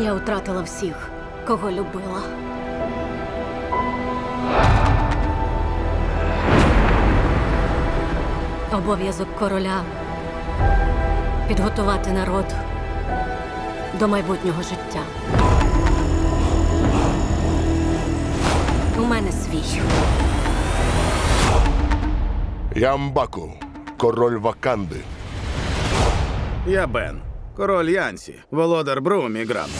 Я втратила всіх, кого любила. Обов'язок короля підготувати народ до майбутнього життя. У мене свій. Я Мбаку, король Ваканди. Я Бен, король Янсі, володар Брумі Грам.